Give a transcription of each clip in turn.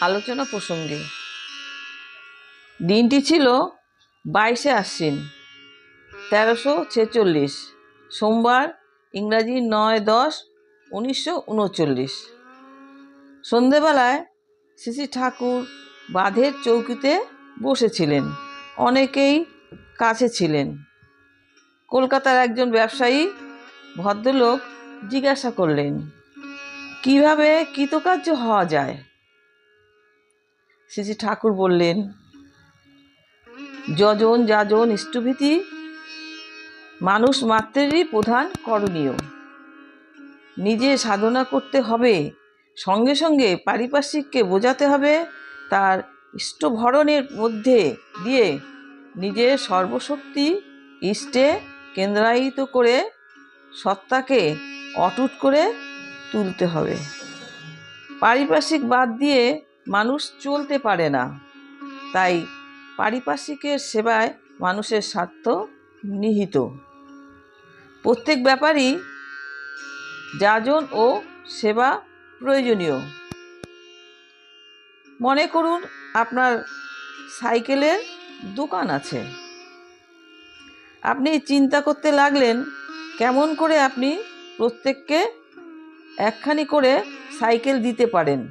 আলোচনা প্রসঙ্গে। দিনটি ছিল বাইশে আশ্বিন, তেরোশো ছেচল্লিশ। সোমবার, ইংরাজি নয় দশ, উনিশশো উনচল্লিশ। সন্ধেবেলায় শ্রী ঠাকুর বাঁধের চৌকিতে বসেছিলেন। অনেকেই কাছে ছিলেন। কলকাতার একজন ব্যবসায়ী ভদ্রলোক জিজ্ঞাসা করলেন, কীভাবে কৃতকার্য হওয়া যায়? শ্রী ঠাকুর বললেন, যজন যাজন ইষ্টভীতি, মানুষ মাত্রেরই প্রধান করণীয়। নিজে সাধনা করতে হবে, সঙ্গে সঙ্গে পারিপার্শ্বিককে বোঝাতে হবে, তার ইষ্টভরণের মধ্যে দিয়ে নিজের সর্বশক্তি ইষ্টে কেন্দ্রায়িত করে সত্তাকে অটুট করে তুলতে হবে। পারিপার্শ্বিক বাদ দিয়ে মানুষ চলতে পারে না। তাই পারিপার্শ্বিকের সেবায় মানুষের স্বার্থ নিহিত। প্রত্যেক ব্যাপারই যাজন ও সেবা প্রয়োজনীয়। মনে করুন, আপনার সাইকেলের দোকান আছে। আপনি চিন্তা করতে লাগলেন, কেমন করে আপনি প্রত্যেককে একখানি করে সাইকেল দিতে পারেন?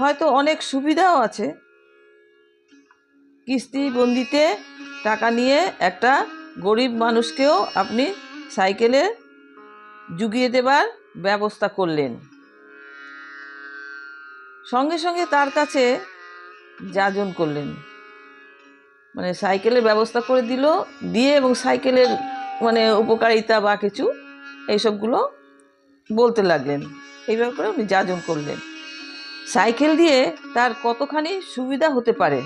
হয়তো অনেক সুবিধাও আছে। কিস্তি বন্দিতে টাকা নিয়ে একটা গরিব মানুষকেও আপনি সাইকেলে জুগিয়ে দেবার ব্যবস্থা করলেন। সঙ্গে সঙ্গে তার কাছে যাজন করলেন। মানে সাইকেলের ব্যবস্থা করে দিল, দিয়ে এবং সাইকেলের মানে উপকারিতা বা কিছু, এইসবগুলো বলতে লাগলেন। এইভাবে করে উনি যাজন করলেন। সাইকেল দিয়ে তার কতখানি সুবিধা হতে পারে?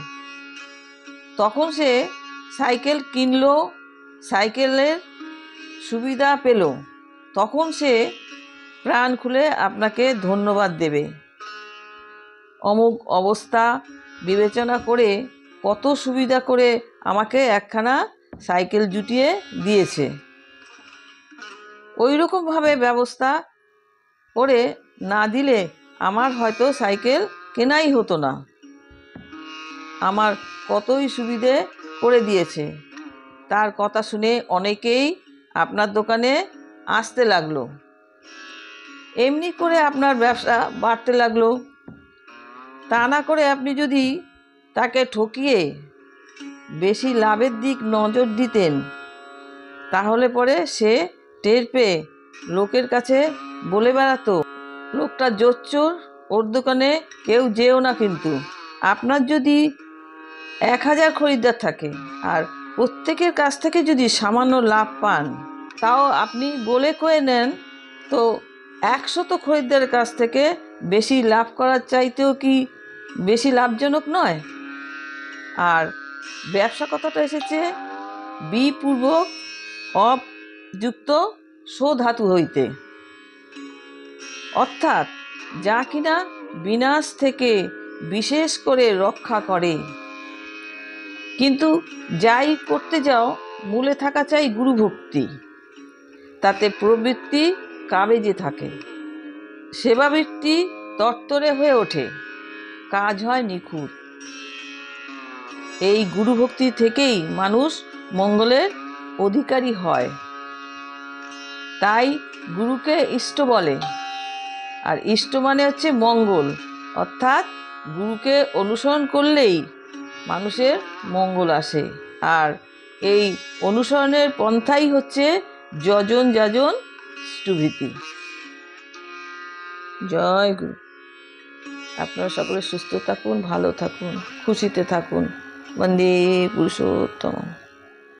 তখন সে সাইকেল কিনলো, সাইকেলের সুবিধা পেল। তখন সে প্রাণ খুলে আপনাকে ধন্যবাদ দেবে। অমুক অবস্থা বিবেচনা করে কত সুবিধা করে আমাকে একখানা সাইকেল জুটিয়ে দিয়েছে। ওই রকমভাবে ব্যবস্থা করে না দিলে আমার হয়তো সাইকেল কেনাই হতো না। আমার কতই সুবিধে করে দিয়েছে। তার কথা শুনে অনেকেই আপনার দোকানে আসতে লাগল। এমনি করে আপনার ব্যবসা বাড়তে লাগল। তা না করে আপনি যদি তাকে ঠকিয়ে বেশি লাভের দিক নজর দিতেন, তাহলে পরে সে টের পেয়ে লোকের কাছে বলে বেড়াতো। লোকটা জোচ্চোর ওর দোকানে কেউ যেও না কিন্তু। আপনার যদি এক হাজার খরিদ্দার থাকে আর প্রত্যেকের কাছ থেকে যদি সামান্য লাভ পান, তাও আপনি বলে কয়ে নেন তো একশত খরিদ্দারের কাছ থেকে বেশি লাভ করার চাইতেও কি বেশি লাভজনক নয়? আর ব্যবসা কথাটা এসেছে বিপূর্বক অযুক্ত সোধাতু হইতে। অর্থাৎ যা কিনা বিনাশ থেকে বিশেষ করে রক্ষা করে। কিন্তু যাই করতে যাও, মূলে থাকা চাই গুরুভক্তি। তাতে প্রবৃত্তি কাবেজে থাকে। সেবাবৃত্তি তত্তরে হয়ে ওঠে। কাজ হয় নিখুঁত। এই গুরুভক্তি থেকেই মানুষ মঙ্গলের অধিকারী হয়। তাই গুরুকে ইষ্ট বলে। আর ইষ্ট মানে হচ্ছে মঙ্গল। অর্থাৎ গুরুকে অনুসরণ করলেই মানুষের মঙ্গল আসে। আর এই অনুসরণের পন্থাই হচ্ছে যজন যাজন স্টুভীতি জয় গুরু। আপনারা সকলে সুস্থ থাকুন, ভালো থাকুন, খুশিতে থাকুন। বন্দে পুরুষোত্তম